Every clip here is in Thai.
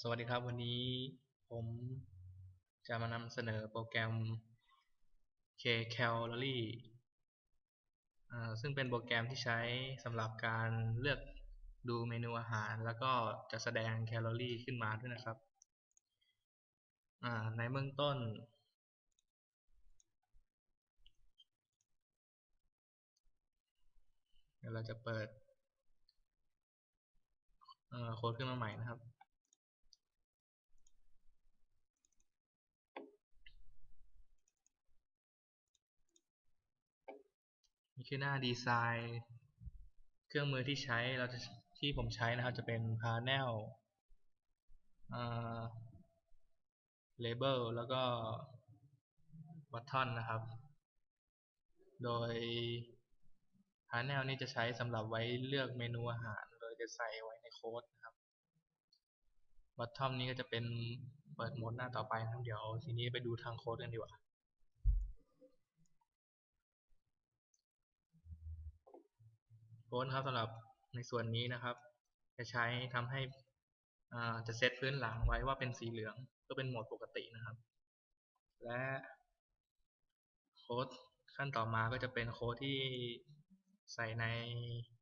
สวัสดีครับวันนี้ผมจะมานำเสนอโปรแกรม K-Calorie ซึ่งเป็นโปรแกรมที่ใช้สำหรับการเลือกดูเมนูอาหาร แล้วก็จะแสดงแคลอรี่ขึ้นมาด้วยนะครับ ในเบื้องต้นเดี๋ยวเราจะเปิดโค้ดขึ้นมาใหม่นะครับ นี่คือหน้าดีไซน์เครื่องมือที่ใช้เราจะที่ผมใช้นะครับจะเป็น panel เลเบลแล้วก็บัตทอนนะครับ โดย panel นี้จะใช้สำหรับไว้เลือกเมนูอาหาร โดยจะใส่ไว้ในโค้ดนะครับบัตทอมนี้ก็จะเป็นเปิดโหมดหน้าต่อไปนะครับเดี๋ยวทีนี้ไปดูทางโค้ดกันดีกว่า โค้ดครับสำหรับในส่วนนี้นะครับ จะใช้ทำให้จะเซตพื้นหลังไว้ว่าเป็นสีเหลืองก็เป็นโหมดปกตินะครับ และโค้ดขั้นต่อมาก็จะเป็นโค้ดที่ใส่ใน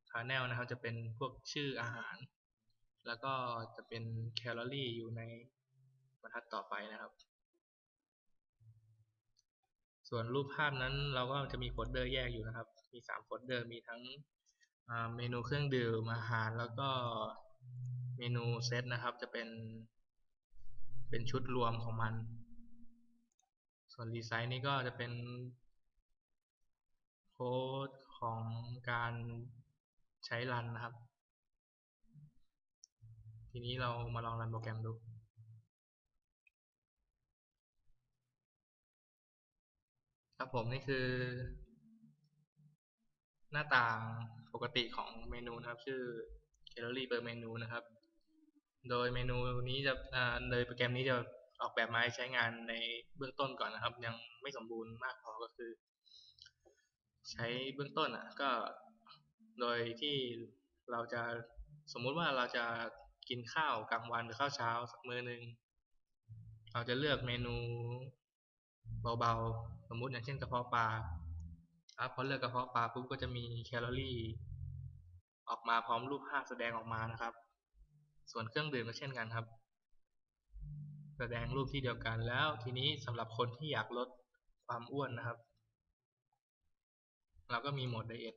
panel นะครับ จะเป็นพวกชื่ออาหาร แล้วก็จะเป็นแคลอรี่อยู่ในบรรทัดต่อไปนะครับ ส่วนรูปภาพนั้นเราก็จะมีโฟลเดอร์แยกอยู่นะครับ มี3โฟลเดอร์มีทั้ง เมนูเครื่องดื่มอาหารแล้วก็เมนูเซตนะครับจะเป็น เป็นชุดรวมของมัน ส่วนรีไซน์นี่ก็จะเป็นโค้ดของการใช้รันนะครับ ทีนี้เรามาลองรันโปรแกรมดูครับผมนี่คือ หน้าต่าง ปกติของเมนูนะครับ ชื่อ calorie per menu นะครับ โดยเมนูนี้จะโดยโปรแกรมนี้จะออกแบบมาใช้งานในเบื้องต้นก่อนนะครับ ยังไม่สมบูรณ์มากพอก็คือ ใช้เบื้องต้นอะก็โดยที่เราจะสมมุติว่าเราจะกินข้าวกลางวันหรือข้าวเช้าสักมื้อหนึ่งเราจะเลือกเมนูเบาๆ สมมุติอย่างเช่นกระเพาะปลา ครับพอเลือกกระเพาะปลาปุ๊บก็จะมีแคลอรี่ ออกมาพร้อมรูปภาพแสดงออกมานะครับ ส่วนเครื่องดื่มก็เช่นกันครับ แสดงรูปที่เดียวกันแล้วทีนี้สำหรับคนที่อยากลดความอ้วนนะครับ เราก็มีโหมดไดเอท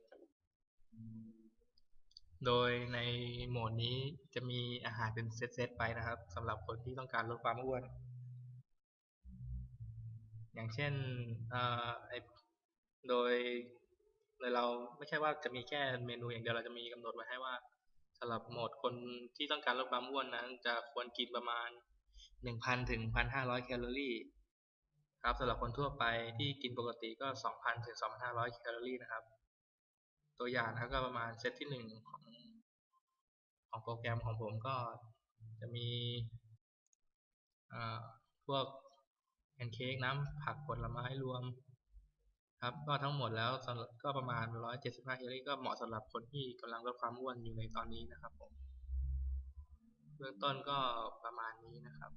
โดยในโหมดนี้จะมีอาหารเป็นเซตๆไปนะครับสำหรับคนที่ต้องการลดความอ้วน อย่างเช่นไอ โดยโดยเราไม่ใช่ว่าจะมีแค่เมนูอย่างเดียวเราจะมีกำหนดไว้ให้ว่าสำหรับโหมดคนที่ต้องการลดความอ้วนนั้น จะควรกินประมาณ 1,000 ถึง 1,500 แคลอรี่ครับสำหรับคนทั่วไปที่กินปกติก็ 2,000 ถึง 2,500 แคลอรี่นะครับ ตัวอย่างนะก็ประมาณเซตที่ 1 ของของโปรแกรมของผมก็จะมีพวกแพนเค้กน้ำผักผลไม้รวม ครับก็ทั้งหมดแล้วก็ประมาณ 175 แคลอรี่ก็เหมาะสำหรับคนที่กำลังลดความอ้วนอยู่ในตอนนี้นะครับผม เบื้องต้นก็ประมาณนี้นะครับ